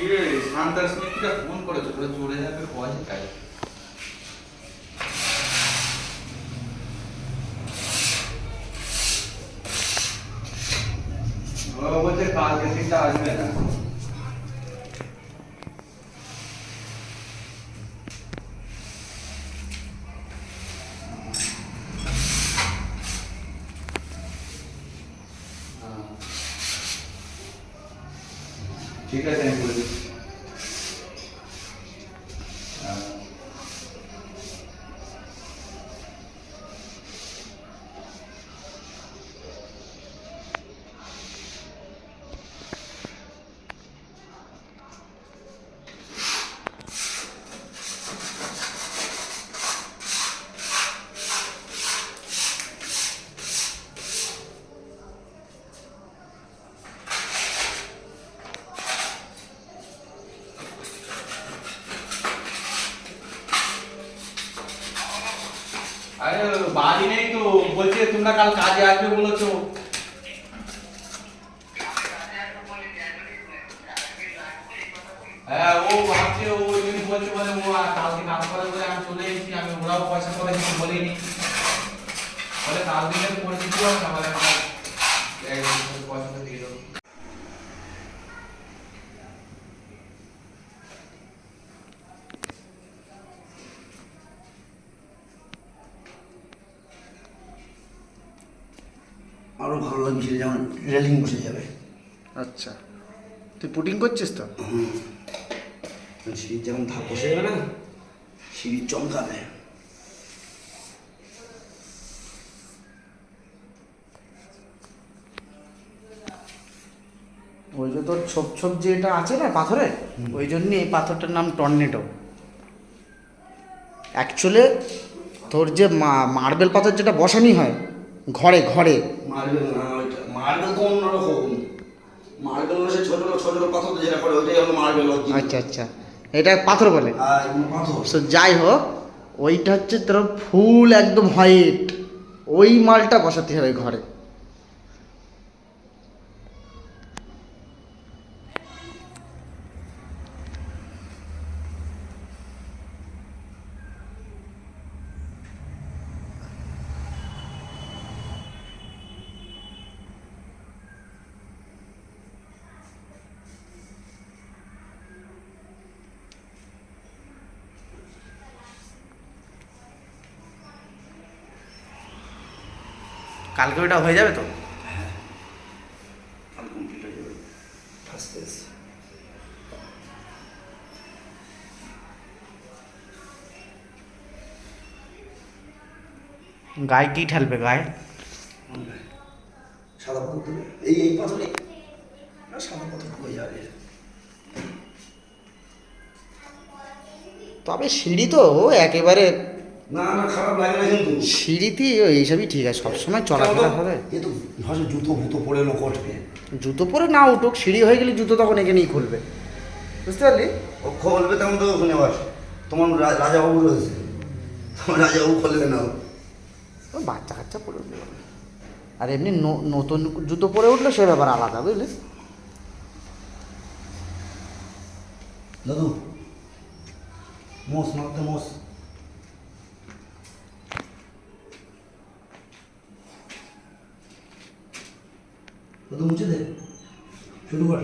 ইয়ে শান্তার স্মৃতিটা ফোন করেছে, করে চলে যাবে পয়সা চাই ও বলছে, কালকে থেকে আসবে না। ঠিক আছে আমি বলে দিচ্ছি হ্যাঁ। বাড়ি নেই তো, বলছে তোমরা কাল কাজে আসবে বলেছ হ্যাঁ ও ভাবছে, ও বলছে বলে, ও কালকে কাজ করে আমি চলে এসেছি, আমি ওরাও পয়সা করে কিছু বলিনি। বলে কাল দিলে পয়সা দিয়ে দেবো আরও ভালো লাগছিল যেমন রেলিং বসে যাবে। আচ্ছা। তুই পুটিং করছিস তো? হুম। সিঁড়ির যেমন ধাপ বসে যাবে না সিঁড়ি চমকাবে। ওই যে তোর ছোপ ছোপ যে এটা আছে না পাথরে ওই জন্যে এই পাথরটার নাম টর্নেটো অ্যাকচুয়ালি তোর যে মার্বেল পাথর যেটা বসানি হয় ঘরে ঘরে। মার্বেল না ওইটা। মার্বেল তো অন্যরকম। মার্বেল হলো সে ছোট ছোট ছোট ছোট পাথর যেটা করে ওইটাই হলো মার্বেল আচ্ছা আচ্ছা। এটা পাথর বলে। সো যাই হোক ওইটা হচ্ছে তোর ফুল একদম হোয়াইট। ওই মালটা বসাতে হবে ঘরে। কালকে ওইটা হয়ে যাবে তো? হয়ে। গায়ে কি ঠেলবে গায়ে? সাদা পাথর এই এই পাথরে সাদা পাথর হয়ে যাবে। তবে সিঁড়ি তো একেবারে না না খারাপ লাগে না কিন্তু। সিঁড়িতে এইসবই ঠিক আছে সবসময় চলাফেরা হবে। এ তো ভাষা জুতো ফুতো পরে লোক উঠবে জুতো পরে না উঠুক সিঁড়ি হয়ে গেলে জুতো তখন এখানেই খুলবে। বুঝতে পারলি? ও খুলবে তেমন তো ওখানে আবার। তোমার রাজাবাবু রয়েছে। তোমার রাজাবাবু খুলবে না ও। বাচ্চা কাচ্চা পরে উঠবে। আর এমনি নতুন জুতো পরে উঠলে সে ব্যাপার আলাদা বুঝলি? দাদু মোস মারতে মোস দাদু মুছে দে শুরু কর।